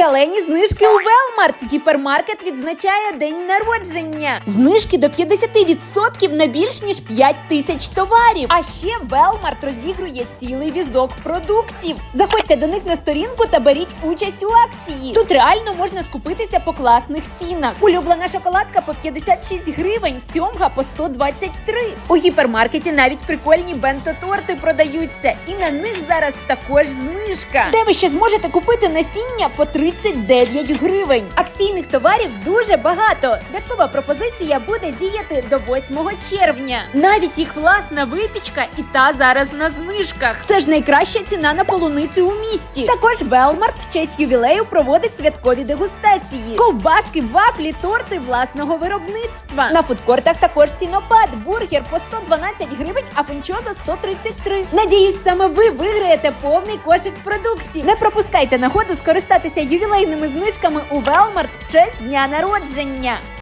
Шалені знижки у Велмарт. Гіпермаркет відзначає день народження. Знижки до 50% на більш ніж 5 тисяч товарів. А ще Велмарт розігрує цілий візок продуктів. Заходьте до них на сторінку та беріть участь у акції. Тут реально можна скупитися по класних цінах. Улюблена шоколадка по 56 гривень, сьомга по 123. У гіпермаркеті навіть прикольні бенто-торти продаються, і на них зараз також знижка. Де ви ще зможете купити насіння по 39 гривень. Акційних товарів дуже багато. Святкова пропозиція буде діяти до 8 червня. Навіть їх власна випічка і та зараз на знижках. Це ж найкраща ціна на полуницю у місті. Також Велмарт в честь ювілею проводить святкові дегустації. Ковбаски, вафлі, торти власного виробництва. На фудкортах також цінопад. Бургер по 112 гривень, а фунчоза 133. Надіюсь, саме ви виграєте повний кошик продуктів. Не пропускайте нагоду скористатися ювілейними знижками у Велмарт в честь дня народження.